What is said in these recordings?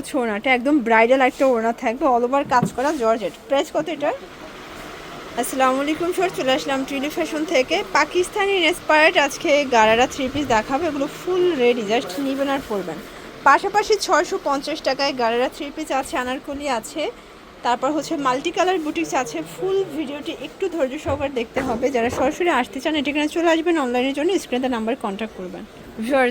হচ্ছে ওড়নাটা, একদম ব্রাইডাল একটা ওড়না থাকবে অল ওভার কাজ করা জর্জেট। প্রাইস কত এটা আসসালামু আলাইকুম স্যার চলে আসলাম ট্রিলি ফ্যাশন থেকে। পাকিস্তানি ইন্সপায়ার্ড আজকে গারারা থ্রি পিস দেখাবে, এগুলো ফুল রেডি জাস্ট নিবেন আর পরবেন। পাশাপাশি ছয়শো পঞ্চাশ টাকায় গারারা থ্রি পিস আছে, আনারকলি আছে। তারপর হচ্ছে মাল্টি কালার বুটিক্স আছে। ফুল ভিডিওটি একটু ধৈর্য সহকারে দেখতে হবে। যারা সরাসরি আসতে চান, এটা এখানে চলে আসবেন। অনলাইনের জন্য স্ক্রিনে নাম্বার কন্ট্যাক্ট করবেন।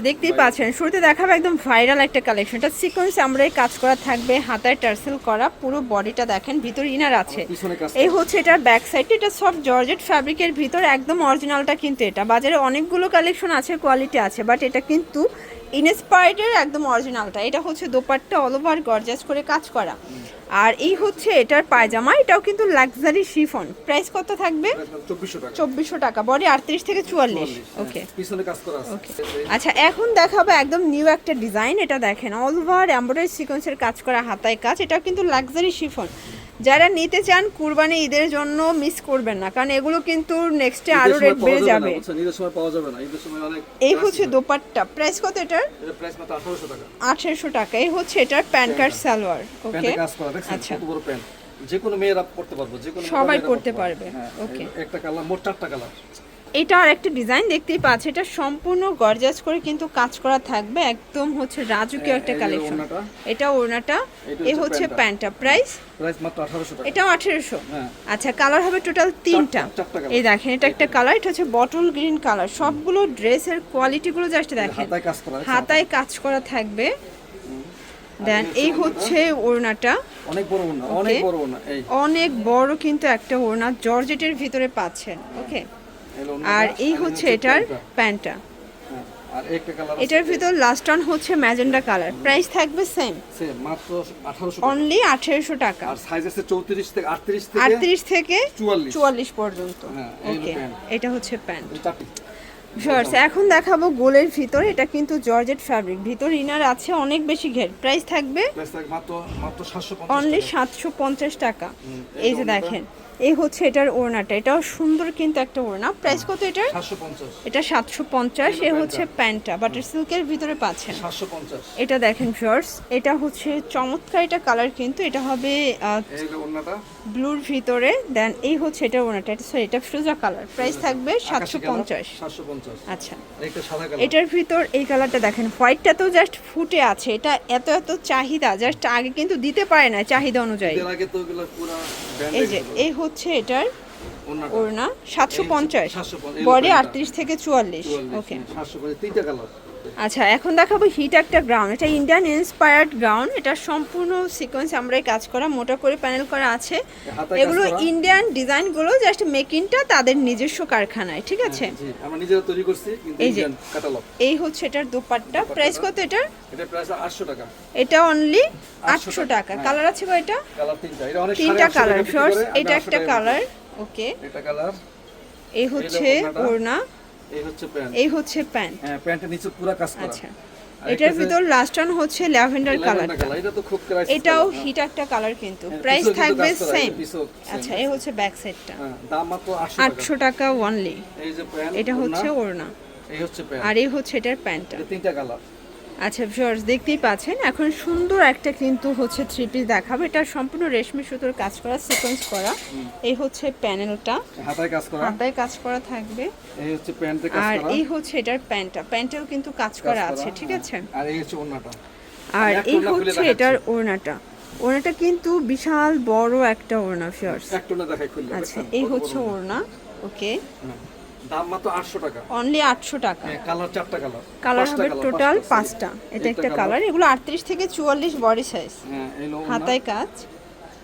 দেখতেই পাচ্ছেন। শুরুতে দেখাবে একদম ভাইরাল একটা কালেকশন এটা সিকোয়েন্স আমরা এই কাজ করা থাকবে হাতায় টার্সেল করা পুরো বডিটা দেখেন ভিতর ইনার আছে। এই হচ্ছে এটার ব্যাক সাইড এটা সব জর্জেট ফ্যাব্রিকের ভিতর একদম অরিজিনালটা কিন্তু এটা। বাজারে অনেকগুলো কালেকশন আছে কোয়ালিটি আছে বাট এটা কিন্তু ইনস্পায়ার্ডের একদম অরিজিনালটা এটা হচ্ছে দোপাট্টা অল ওভার গর্জাস করে কাজ করা। আর এই হচ্ছে এটার পায়জামা এটাও কিন্তু লাক্সারি শিফন প্রাইস কত থাকবে? চব্বিশশো টাকা। বডি আটত্রিশ থেকে চুয়াল্লিশ। ওকে পিছনে কাজ করা আছে। ওকে আচ্ছা এখন দেখাবো একদম নিউ একটা ডিজাইন এটা দেখেন। অল ওভার এমব্রয়ডারি সিকোয়েন্সের কাজ করা হাতায় কাজ এটাও কিন্তু লাক্সারি শিফন যারা নিতে চান কুরবানি ঈদের জন্য মিস করবেন না। কারণ এগুলো কিন্তু নেক্সটে আরও রেট বেড়ে যাবে ঈদের সময় পাওয়া যাবে না। ঈদের সময় অনেক এই হচ্ছে দোপাট্টা। প্রাইস কত এটার? প্রাইস মাত্র আঠারোশো টাকা। আঠেরোশো টাকা। এই হচ্ছে এটার প্যান কার্ড সালোয়ার। ওকে আচ্ছা। পুরো বড় প্যান্ট যে কোনো মেয়েরা পড়তে পারবে যে কোনো সবাই পড়তে পারবে, হ্যাঁ, ওকে। একটা কালার মোট চারটা কালার এটা আর একটা ডিজাইন দেখতেই পাচ্ছি। এটা সম্পূর্ণ গর্জাস করে কিন্তু কাজ করা থাকবে। একদম হচ্ছে রাজকীয় একটা কালেকশন এটা ওড়নাটা এ হচ্ছে প্যান্টটা। প্রাইস প্রাইস মাত্র আঠারোশো টাকা। এটাও আঠেরোশো। হ্যাঁ। আচ্ছা কালার হবে টোটাল তিনটা। এই দেখেন এটা একটা কালার এটা হচ্ছে বটল গ্রিন কালার সবগুলো ড্রেসের কোয়ালিটিগুলো জাস্ট দেখেন। হাতায় কাজ করা থাকবে। দেন এই হচ্ছে ওড়নাটা। অনেক বড় ওড়না অনেক বড় ওড়না এই। অনেক বড় কিন্তু একটা ওড়না জর্জেটের ভিতরে পাচ্ছেন। ওকে আর এই হচ্ছে এটার প্যান্টটা। হ্যাঁ, এটার ভিতর লাস্ট অন হচ্ছে ম্যাজেন্ডা কালার। প্রাইস থাকবে সেম সেম মাত্র আঠারোশো অনলি আঠেরোশো টাকা। আর সাইজ আছে চৌত্রিশ থেকে আটত্রিশ থেকে চুয়াল্লিশ। পর্যন্ত। হ্যাঁ, ওকে এটা হচ্ছে প্যান্ট। এখন দেখাবো গোলের ভিতর। এটা কিন্তু জর্জেট ফ্যাব্রিক ভিতর ইনার আছে অনেক বেশি ঘের। প্রাইস থাকবে অনলি সাতশো পঞ্চাশ টাকা। এই যে দেখেন। এই হচ্ছে এটার ওড়নাটা। এটাও সুন্দর কিন্তু একটা ওড়না। প্রাইস কত এটার? এটা সাতশো পঞ্চাশ এ হচ্ছে প্যান্টটা। বাটার সিল্কের ভিতরে পাচ্ছেন। এটা দেখেন শর্টস এটা হচ্ছে চমৎকার এটা কালার কিন্তু। এটা হবে ব্লুর ভিতরে। দেন এই হচ্ছে এটা ওড়নাটা। এটা sorry, এটা ফ্রোজা কালার প্রাইস থাকবে সাতশো পঞ্চাশ। আচ্ছা। এটার ভিতর এই কালারটা দেখেন। হোয়াইটটা তো জাস্ট ফুটে আছে। এটা এত এত চাহিদা। জাস্ট আগে কিন্তু দিতে পারে না চাহিদা অনুযায়ী। এই যে এই হচ্ছে এটার ওড়নাটা। ওড়না সাতশো পঞ্চাশ। 750 বডি আটত্রিশ থেকে চুয়াল্লিশ। ওকে পঞ্চাশ। তিনটা কালার। আচ্ছা এখন দেখাবো হিট একটা গ্রাউন্ড এটা ইন্ডিয়ান ইন্সপায়ার্ড গ্রাউন্ড এটা সম্পূর্ণ সিকোয়েন্স আমরাই কাজ করা মোটা করে প্যানেল করা আছে। এগুলো? ইন্ডিয়ান ডিজাইনগুলো জাস্ট মেকিংটা তাদের নিজস্ব কারখানায় ঠিক আছে? আমরা নিজেরা তৈরি করছি এই যে। এই হচ্ছে এটার দোপাট্টা। প্রাইস কত এটার? এটা প্রাইস টাকা। এটা অনলি 800 আটশো টাকা। হ্যাঁ। কালার আছে কালার তিনটা। এটা অনেক তিনটা কালার এটা একটা কালার ওকে এটা কালার এই হচ্ছে। ওড়না। এই হচ্ছে প্যান্ট। এই হচ্ছে প্যান্ট। হ্যাঁ প্যান্টের নিচে পুরো কাজ করা। আচ্ছা। এটার ভিতর লাস্ট অন হচ্ছে ল্যাভেন্ডার কালার এটা তো খুব ক্রাইস এটাও হিট একটা কালার কিন্তু। হ্যাঁ, প্রাইস থাকবে সেম আচ্ছা এই হচ্ছে ব্যাক সাইডটা হ্যাঁ দাম মাত্র 800 টাকা। আটশো টাকা ওনলি এই যে প্যান্ট এটা হচ্ছে ওড়না। এই হচ্ছে প্যান্ট। আর এই হচ্ছে এটার প্যান্টটা। তিনটা কালার আচ্ছা ভিউয়ার্স দেখতেই পাচ্ছেন এখন সুন্দর একটা কিন্তু হচ্ছে থ্রি পিস দেখাবো। এটা সম্পূর্ণ রেশমি সুতোর কাজ করা সিকোয়েন্স করা। এই হচ্ছে প্যানেলটা হাতায় কাজ করা। হাতায় কাজ করা থাকবে। এই হচ্ছে প্যান্টে কাজ করা। আর এই হচ্ছে এটার প্যান্টটা প্যান্টেও কিন্তু কাজ করা আছে ঠিক হ্যাঁ। আছে? আর এই হচ্ছে ওড়নাটা। আর এই হচ্ছে এটার ওড়নাটা। ওড়নাটা কিন্তু বিশাল বড় একটা ওড়না ফিয়ার্স একটা না দেখাই খুললে। আচ্ছা এই হচ্ছে ওড়না? ওকে। দাম মাত্র 800 টাকা। অনলি হ্যাঁ কালার চারটা কালার কালার হবে টোটাল পাঁচটা এটা একটা কালার এগুলো আটত্রিশ থেকে চুয়াল্লিশ বডি সাইজ হ্যাঁ এই হাতায় কাজ।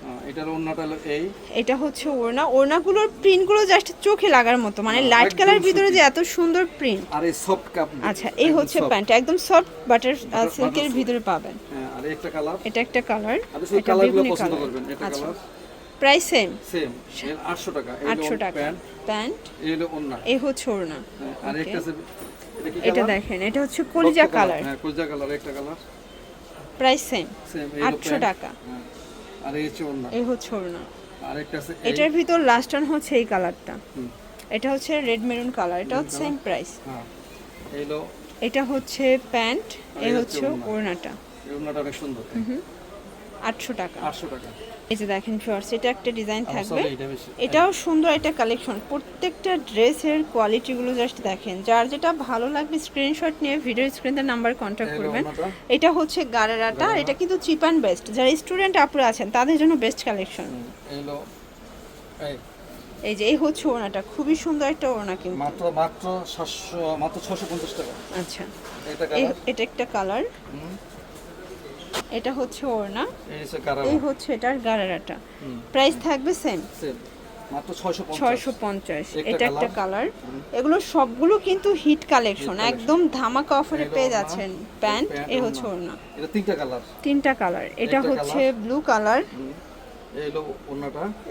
হ্যাঁ, এটার ওড়নাটা এই। এটা হচ্ছে ওড়না। ওড়নাগুলোর প্রিন্টগুলো জাস্ট চোখে লাগার মতো। মানে হ্যাঁ, লাইট একদম কালার ভিতরে যে এত সুন্দর প্রিন্ট আর এই সফট কাপ আচ্ছা এই হচ্ছে প্যান্ট একদম সফট বাটার সিল্কের ভিতরে পাবেন। হ্যাঁ আর একটা কালার এটা একটা কালার আপনি শুধু কালারগুলো পছন্দ করবেন এটা আচ্ছা। Colour price same? সেম 800 টাকা এই আটশো হলো টাকা। প্যান্ট এই ওড়না। এই হচ্ছে ওড়না। হ্যাঁ, আর একটা এটা? দেখেন এটা হচ্ছে কলিজা কালার হ্যাঁ কলিজা কালার একটা কালার প্রাইস সেম। সেম এই হলো আটশো প্যান্ট টাকা। হ্যাঁ আর এই হচ্ছে ওড়না। এই হচ্ছে ওড়না। আর একটা আছে এটার ভিতর লাস্ট অন হচ্ছে এই কালারটা এটা হচ্ছে রেড মেরুন কালার এটা হচ্ছে সেম প্রাইস হ্যাঁ এটা হচ্ছে প্যান্ট এই এই হচ্ছে হচ্ছে ওড়না। ওড়নাটা। ওড়নাটা অনেক সুন্দর। আটশো টাকা। আটশো টাকা। এই যে দেখেন ফিওর্স এটা একটা ডিজাইন থাকবে। এটাও সুন্দর একটা কালেকশন প্রত্যেকটা ড্রেসের কোয়ালিটিগুলো জাস্ট দেখেন। যার যেটা ভালো লাগবে স্ক্রিনশট নিয়ে ভিডিও স্ক্রিনে নাম্বার কন্ট্যাক্ট করবেন। এটা হচ্ছে গারারাটা এটা কিন্তু চিপ অ্যান্ড বেস্ট যারা স্টুডেন্ট আপুরা আছেন তাদের জন্য বেস্ট কালেকশন এই যে এই হচ্ছে ওড়নাটা। খুবই সুন্দর একটা ওড়না কিন্তু। মাত্র মাত্র সাতশো মাত্র ছশো পঞ্চাশ টাকা। আচ্ছা। এটা কালার এটা একটা কালার এটা হচ্ছে ওড়না। এই হচ্ছে এটার গারারাটা। প্রাইস থাকবে সেম। ছয়শো পঞ্চাশ। এটা একটা কালার। এগুলো সবগুলো কিন্তু হিট কালেকশন। একদম ধামাকা অফারে পেয়ে যাচ্ছেন প্যান্ট। এ হচ্ছে ওড়না। তিনটা কালার। তিনটা কালার। এটা হচ্ছে ব্লু কালার।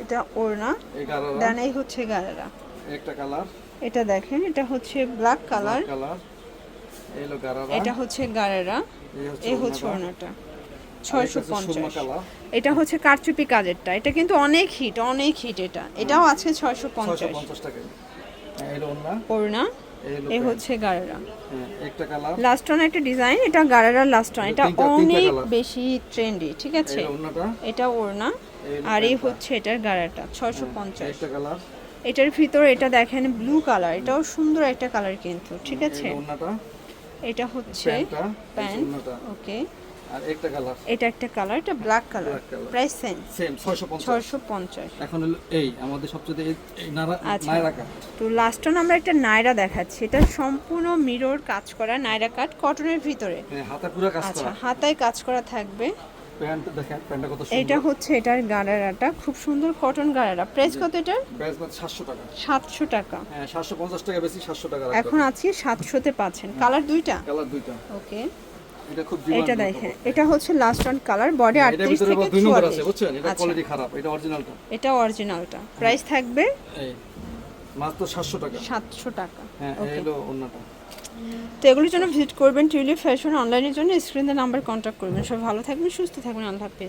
এটা ওড়না। দেন এই হচ্ছে গারারা। একটা কালার। এটা দেখেন এটা হচ্ছে ব্ল্যাক কালার। এটা হচ্ছে গারারা। এই হচ্ছে ওড়নাটা। ছয়শো এটা হচ্ছে সুরমা পঞ্চাশ। এটা হচ্ছে কারচুপি কাজেরটা। এটা কিন্তু অনেক হিট অনেক হিট এটা। এটাও আছে ছয়শো পঞ্চাশ। টাকা। হ্যাঁ, এই প্যান্ট। হচ্ছে গারারা। হ্যাঁ, একটা লাস্ট অন একটা ডিজাইন এটা গারারার লাস্ট অন এটা অনেক বেশি ট্রেন্ডি ঠিক আছে? এটা ওড়না। আর এই হচ্ছে এটার গারাটা ছয়শো পঞ্চাশ। এটার ভিতরে এটা দেখেন ব্লু কালার এটাও সুন্দর একটা কালার কিন্তু ঠিক আছে? এটা হচ্ছে প্যান্ট ওকে আর একটা কালার এটা একটা কালার এটা black colour. Price same same এখন হলো এই আমাদের সবচেয়ে এই- এই নারা আচ্ছা। নায়রা কাট তো লাস্ট অন আমরা একটা নায়রা দেখাচ্ছি। এটা সম্পূর্ণ মিরর কাজ করা নায়রা কাট কটনের ভিতরে। হ্যাঁ, পুরো কাজ আচ্ছা হাতায় কাজ করা থাকবে। প্যান্ট দেখেন প্যান্টটা কত এটা হচ্ছে এটার খুব সুন্দর কটন গারারা। প্রাইস কত এটার? টাকা। সাতশো টাকা। হ্যাঁ টাকা বেশি টাকা এখন আজকে সাতশোতে পাচ্ছেন। কালার দুইটা? কালার দুইটা। ওকে এটা দেখেন এটা হচ্ছে লাস্ট অন কালার বডি এটার আটত্রিশ ভিতরে থেকে আছে বুঝছেন? এটা আচ্ছা। কোয়ালিটি খারাপ এটা অরিজিনালটা এটা অরিজিনালটা প্রাইস থাকবে মাত্র সাতশো টাকা। হ্যাঁ হলো অন্যটা। তো এগুলোর জন্য ভিজিট করবেন টিউলিপ ফ্যাশন অনলাইনের জন্য স্ক্রিনে নাম্বার কন্ট্যাক্ট করবেন। সব ভালো থাকবেন সুস্থ থাকবেন আল্লাহ হাফেজ।